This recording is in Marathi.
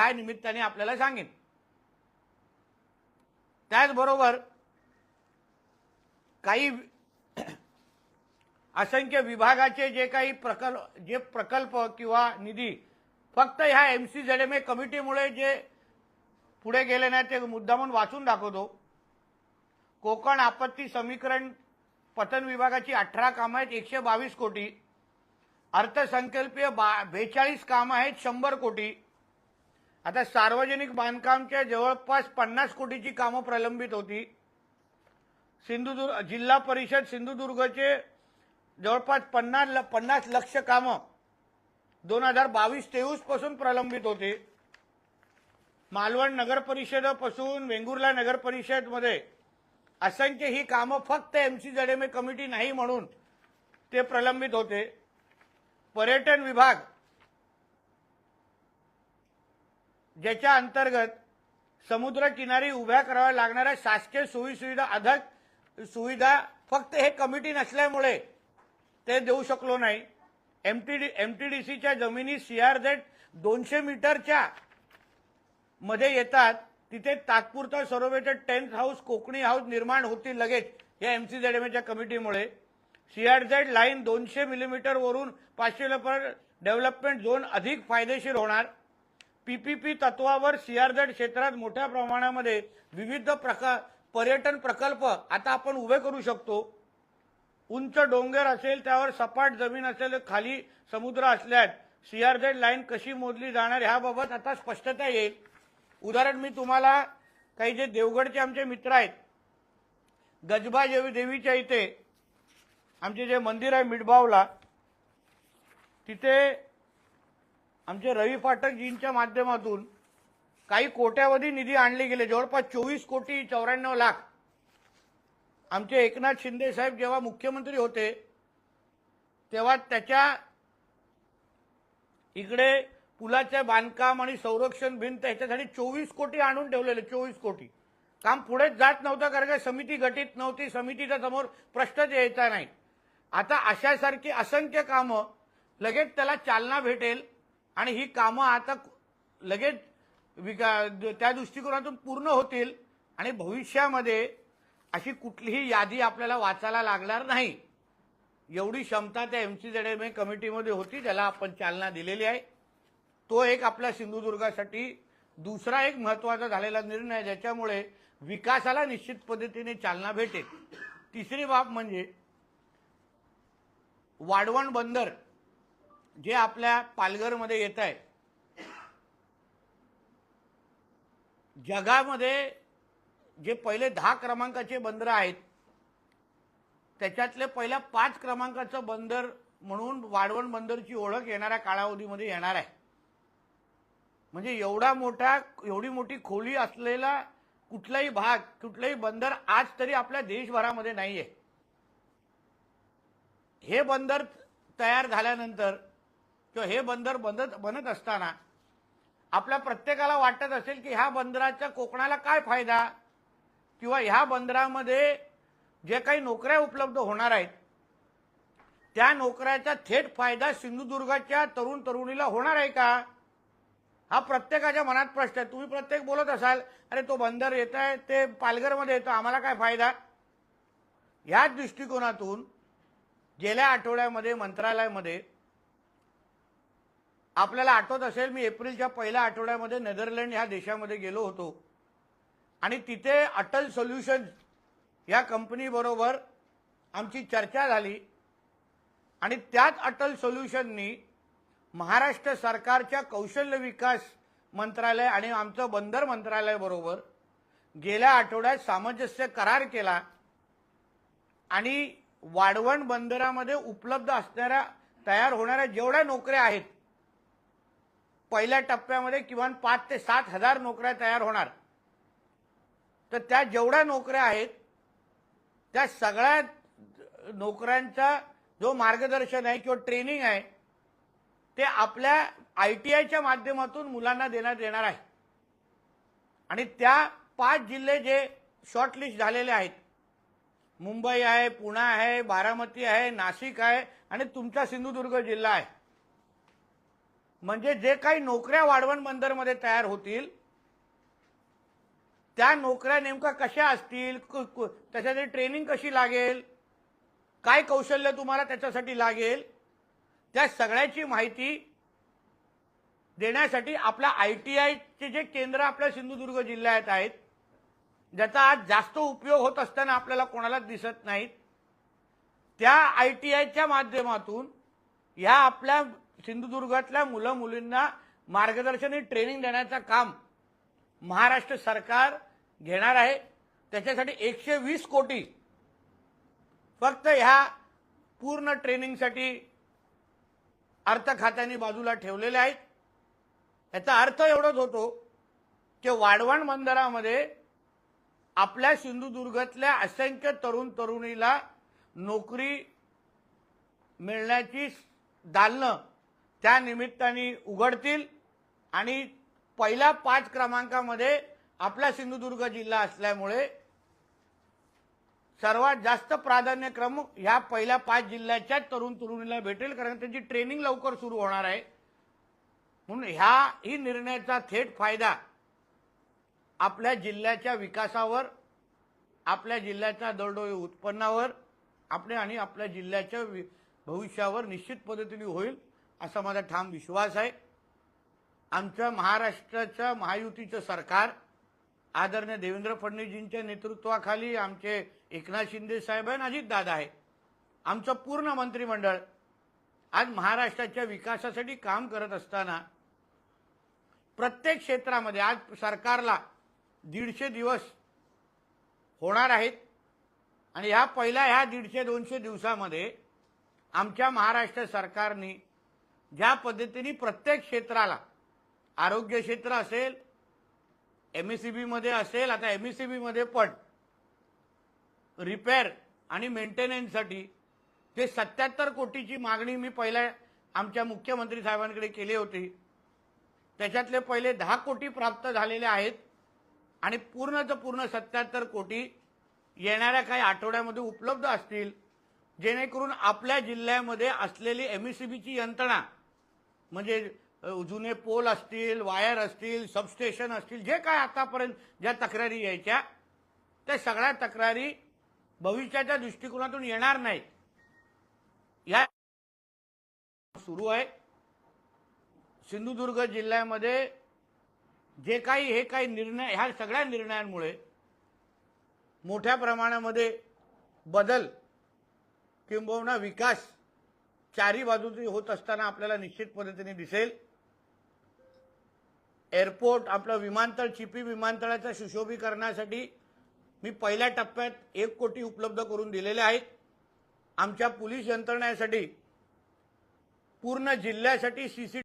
काय निमित्ताने आपल्याला सांगेन. त्याचबरोबर काही असंख्य विभागाचे जे काही प्रकल्प जे प्रकल्प किंवा निधी फक्त ह्या M C Z M A कमिटीमुळे जे पुढे गेले नाही ते मुद्दामून वाचून दाखवतो. कोकण आपत्ती समीकरण पतन विभागाची अठरा कामं आहेत एकशे बावीस कोटी. अर्थसंकल्पीय बा बेचाळीस कामं आहेत शंभर कोटी. आता सार्वजनिक बांधकामच्या जवळपास पन्नास कोटीची कामं प्रलंबित होती. सिंधुदुर्ग जिल्हा परिषद सिंधुदुर्गचे जवळपास पन्नास पन्नास लक्ष कामं दोन हजार बावीस तेवीसपासून प्रलंबित होते. मालवण नगर परिषदेपासून वेंगुर्ला नगर परिषदमध्ये असंख्य ही कामं फक्त एम सी जडेमे कमिटी नाही म्हणून ते प्रलंबित होते. पर्यटन विभाग ज्याच्या अंतर्गत समुद्रकिनारी उभ्या कराव्या लागणाऱ्या शासकीय सोयीसुविधा अधिक सुविधा फक्त हे कमिटी नसल्यामुळे ते देऊ शकलो नाही. M T D M T D सीच्या जमिनी सीआरझेड दोनशे मीटरच्या मध्ये येतात. तिथे तात्पुरता सरोवेटेड टेन्थ हाऊस कोकणी हाऊस निर्माण होतील लगेच या एम सी जेड एम एच्या कमिटीमुळे. सीआरझेड लाईन दोनशे मिलीमीटरवरून पाचशे किलोमीटर डेव्हलपमेंट झोन अधिक फायदेशीर होणार. पीपीपी तत्वावर सीआरझेड क्षेत्रात मोठ्या प्रमाणामध्ये विविध प्रकार पर्यटन प्रकल्प आता आपण उभे करू शकतो. उंच डोंगर असेल त्यावर सपाट जमीन असेल खाली समुद्र असल्यास सीआरझेड लाईन कशी मोजली जाणार ह्याबाबत आता स्पष्टता येईल. उदाहरण मी तुम्हाला काही जे देवगडचे आमचे मित्र आहेत गजबा देवी देवीच्या इथे आमचे जे मंदिर आहे मिडबावला तिथे आमचे रवी फाटकजींच्या माध्यमातून काही कोट्यावधी निधी आणले गेले. जवळपास चोवीस कोटी चौऱ्याण्णव लाख. आमचे एकनाथ शिंदे साहेब जेव्हा मुख्यमंत्री होते तेव्हा त्याच्या इकडे पुलाचे बांधकाम आणि संरक्षण भिंत ह्याच्यासाठी चोवीस कोटी आणून ठेवलेले चोवीस कोटी. काम पुढेच जात नव्हतं कारण का समिती गठीत नव्हती समितीच्या समोर प्रश्नच यायचा नाही. आता अशासारखी असंख्य कामं लगेच त्याला चालना भेटेल. आणि ही कामं आता लगेच विका त्या दृष्टिकोनातून पूर्ण होतील आणि भविष्यामध्ये अशी कुठलीही यादी आपल्याला वाचायला लागणार नाही. एवढी क्षमता त्या एम सी झेड कमिटीमध्ये होती त्याला आपण चालना दिलेली आहे. तो एक आपल्या सिंधुदुर्गासाठी दुसरा एक महत्त्वाचा झालेला निर्णय आहे ज्याच्यामुळे विकासाला निश्चित पद्धतीने चालना भेटेल. तिसरी बाब म्हणजे वाढवण बंदर जे आपल्या पालघरमध्ये येत आहे जगामध्ये जे पहिले दहा क्रमांकाचे बंदर आहेत त्याच्यातले पहिल्या पाच क्रमांकाचं बंदर म्हणून वाढवण बंदरची ओळख येणाऱ्या कालावधीमध्ये येणार आहे. म्हणजे एवढा मोठा एवढी मोठी खोली असलेला कुठलाही भाग कुठलाही बंदर आज तरी आपल्या देशभरामध्ये नाही आहे हे बंदर तयार झाल्यानंतर किंवा हे बंदर बनत बनत असताना आपल्या प्रत्येकाला वाटत असेल की ह्या बंदराचा कोकणाला काय फायदा? किंवा ह्या बंदरामध्ये जे काही नोकऱ्या उपलब्ध होणार आहेत त्या नोकऱ्याचा थेट फायदा सिंधुदुर्गाच्या तरुण तरुणीला होणार आहे का? हा प्रत्येकाच्या मनात प्रश्न आहे. तुम्ही प्रत्येक बोलत असाल अरे तो बंदर येत आहे ते पालघरमध्ये येतो आम्हाला काय फायदा? याच दृष्टिकोनातून गेल्या आठवड्यामध्ये मंत्रालयामध्ये आपल्याला आठवत असेल मी एप्रिलच्या पहिल्या आठवड्यामध्ये नेदरलँड ह्या देशामध्ये गेलो होतो. आणि तिथे अटल सोल्युशन या कंपनीबरोबर आमची चर्चा झाली. आणि त्याच अटल सोल्युशननी महाराष्ट्र सरकारच्या कौशल्य विकास मंत्रालय आणि आमचं बंदर मंत्रालयाबरोबर गेल्या आठवड्यात सामंजस्य करार केला. आणि वाढवण बंदरामध्ये उपलब्ध असणाऱ्या तयार होणाऱ्या जेवढ्या नोकऱ्या आहेत पहिल्या टप्प्यामध्ये किमान पाच ते सात हजार नोकऱ्या तयार होणार. तर त्या जेवढ्या नोकऱ्या आहेत त्या सगळ्या नोकऱ्यांचा जो मार्गदर्शन आहे किंवा ट्रेनिंग आहे ते आपल्या आय टी आयच्या माध्यमातून मुलांना देण्यात येणार आहे. आणि त्या पाच जिल्हे जे शॉर्टलिस्ट झालेले आहेत मुंबई आहे पुणे आहे बारामती आहे नाशिक आहे आणि तुमचा सिंधुदुर्ग जिल्हा आहे. म्हणजे जे काही नोकऱ्या वाढवण बंदरमध्ये तयार होतील त्या नोकऱ्या नेमका कशा असतील त्याच्यासाठी ट्रेनिंग कशी लागेल काय कौशल्य तुम्हाला त्याच्यासाठी लागेल त्या सगळ्याची माहिती देण्यासाठी आपल्या आय टी आयचे जे केंद्र आपल्या सिंधुदुर्ग जिल्ह्यात आहेत ज्याचा आज जास्त उपयोग होत असताना आपल्याला कोणालाच दिसत नाहीत त्या आय टी आयच्या माध्यमातून ह्या आपल्या सिंधुदुर्गातल्या मुलं मुलींना मार्गदर्शन आणि ट्रेनिंग देण्याचं काम महाराष्ट्र सरकार घेणार आहे. त्याच्यासाठी एकशे वीस कोटी फक्त ह्या पूर्ण ट्रेनिंगसाठी अर्थ खात्याने बाजूला ठेवलेले आहेत. याचा अर्थ एवढाच होतो की वाढवण बंदरामध्ये आपल्या सिंधुदुर्गातल्या असंख्य तरुण तरुणीला नोकरी मिळण्याची दालनं त्या निमित्ताने उघडतील आणि पहिल्या पाच क्रमांकामध्ये आपला सिंधुदुर्ग जिल्हा असल्यामुळे सर्वात जास्त प्राधान्यक्रम ह्या पहिल्या पाच जिल्ह्याच्या तरुण तरुणीला भेटेल कारण त्यांची ट्रेनिंग लवकर सुरू होणार आहे. म्हणून ह्या ही निर्णयाचा थेट फायदा आपल्या जिल्ह्याच्या विकासावर आपल्या जिल्ह्याच्या दरडोई उत्पन्नावर आपल्या आणि आपल्या जिल्ह्याच्या वि- भविष्यावर निश्चित पद्धतीने होईल. असा माझा ठाम विश्वास आहे. आमच्या महाराष्ट्राचं महायुतीचं सरकार आदरणीय देवेंद्र फडणवीसजींच्या नेतृत्वाखाली आमचे एकनाथ शिंदे साहेब आणि अजितदादा आहे आमचं पूर्ण मंत्रिमंडळ आज महाराष्ट्राच्या विकासासाठी काम करत असताना प्रत्येक क्षेत्रामध्ये आज सरकारला दीडशे दिवस होणार आहेत आणि ह्या पहिल्या ह्या दीडशे दोनशे दिवसामध्ये आमच्या महाराष्ट्र सरकारने ज्या पद्धतीने प्रत्येक क्षेत्राला आरोग्य क्षेत्र असेल सी बीमध्ये असेल आता एमएससीबी मध्ये पण रिपेअर आणि मेंटेनन्ससाठी ते सत्याहत्तर कोटीची मागणी मी पहिल्या आमच्या मुख्यमंत्री साहेबांकडे केली होती. त्याच्यातले पहिले दहा कोटी प्राप्त झालेले आहेत आणि पूर्णच पूर्ण सत्याहत्तर कोटी येणाऱ्या काही आठवड्यामध्ये उपलब्ध असतील जेणेकरून आपल्या जिल्ह्यामध्ये असलेली एमईसीबीची यंत्रणा म्हणजे जुने पोल असतील वायर असतील सबस्टेशन असतील जे काय आतापर्यंत ज्या तक्रारी यायच्या त्या सगळ्या तक्रारी भविष्याच्या दृष्टिकोनातून येणार नाहीत. या सुरू आहे. सिंधुदुर्ग जिल्ह्यामध्ये जे काही हे काही निर्णय ह्या सगळ्या निर्णयांमुळे मोठ्या प्रमाणामध्ये बदल किंबहुना विकास चारी बाजूची होत असताना आपल्याला निश्चित पद्धतीने दिसेल. एअरपोर्ट आपलं विमानतळ चिपी विमानतळाच्या सुशोभीकरणासाठी मी पहिल्या टप्प्यात एक कोटी उपलब्ध करून दिलेले आहेत. आमच्या पोलीस यंत्रणेसाठी पूर्ण जिल्ह्यासाठी सीसी